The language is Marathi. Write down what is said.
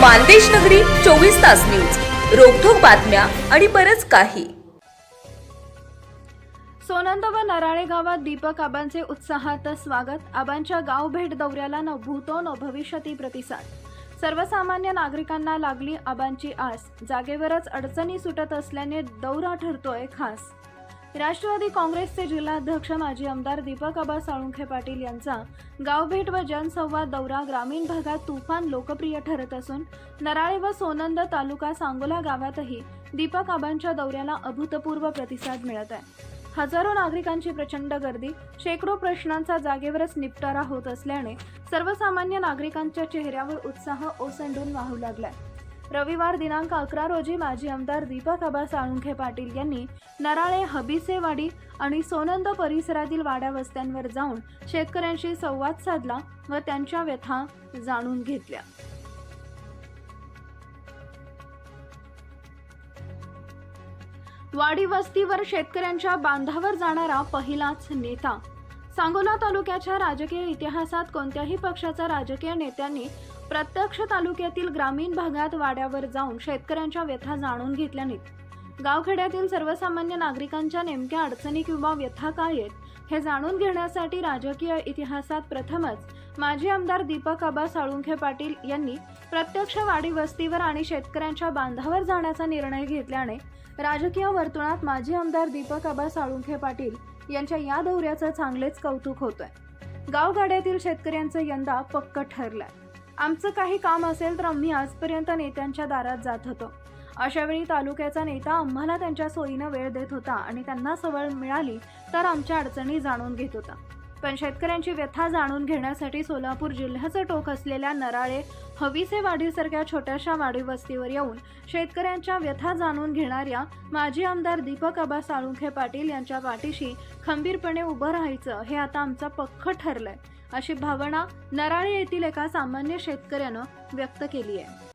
मानदेश नगरी चोवीस तास न्यूज. रोखोक बातम्या आणि बरच काही. सोनंद व नराळे गावात दीपक आबांचे उत्साहात स्वागत. आबांच्या गाव भेट दौऱ्याला न भूतो न भविष्यती प्रतिसाद. सर्वसामान्य नागरिकांना लागली आबांची आस. जागेवरच अडचणी सुटत असल्याने दौरा ठरतोय खास. राष्ट्रवादी काँग्रेसचे जिल्हाध्यक्ष माजी आमदार दीपक आबा साळुंखे पाटील यांचा गावभेट व जनसंवाद दौरा ग्रामीण भागात तुफान लोकप्रिय ठरत असून नराळे व सोनंद तालुका सांगोला गावातही दीपक आबांच्या दौऱ्याला अभूतपूर्व प्रतिसाद मिळत आहे. हजारो नागरिकांची प्रचंड गर्दी शेकडो प्रश्नांचा जागेवरच निपटारा होत असल्याने सर्वसामान्य नागरिकांच्या चेहऱ्यावर उत्साह ओसंडून वाहू लागलाय. रविवार दिनांक अकरा रोजी माजी आमदार दीपक आबा साळुंखे पाटील यांनी नराळे हबीसेवाडी आणि सोनंद परिसरातील वाड्या वस्त्यांवर जाऊन शेतकऱ्यांशी संवाद साधला व त्यांच्या व्यथा जाणून घेतल्या. वाडी वस्तीवर शेतकऱ्यांच्या बांधावर जाणारा पहिलाच नेता. सांगोला तालुक्याच्या राजकीय इतिहासात कोणत्याही पक्षाचा राजकीय नेत्यांनी प्रत्यक्ष तालुक्यातील ग्रामीण भागात वाड्यावर जाऊन शेतकऱ्यांच्या व्यथा जाणून घेतल्या नाहीत. गावखेड्यातील सर्वसामान्य नागरिकांच्या नेमक्या अडचणी किंवा व्यथा काय आहेत हे जाणून घेण्यासाठी राजकीय इतिहासात प्रथमच माजी आमदार दीपक आबा साळुंखे पाटील यांनी प्रत्यक्ष वाडी वस्तीवर आणि शेतकऱ्यांच्या बांधावर जाण्याचा निर्णय घेतल्याने राजकीय वर्तुळात माजी आमदार दीपक आबा साळुंखे पाटील यांच्या या दौऱ्याचं चांगलेच कौतुक होतंय. गावगाड्यातील शेतकऱ्यांचं यंदा पक्क ठरलंय. आमचं काही काम असेल तर आम्ही आजपर्यंत नेत्यांच्या दारात जात होतो. अशावेळी तालुक्याचा नेता आम्हाला त्यांच्या सोयीनं वेळ देत होता आणि त्यांना सवळ मिळाली तर आमच्या अडचणी जाणून घेत होता. पण शेतकऱ्यांची व्यथा जाणून घेण्यासाठी सोलापूर जिल्ह्याचं टोक असलेल्या नराळे हवीसे वाडीसारख्या छोट्याशा वाडी वस्तीवर येऊन शेतकऱ्यांच्या व्यथा जाणून घेणाऱ्या माजी आमदार दीपक आबा साळुंखे पाटील यांच्या पाठीशी खंबीरपणे उभं राहायचं हे आता आमचं पक्क ठरलंय अशी भावना नराळे येथील एका सामान्य शेतकऱ्यानं व्यक्त केली आहे.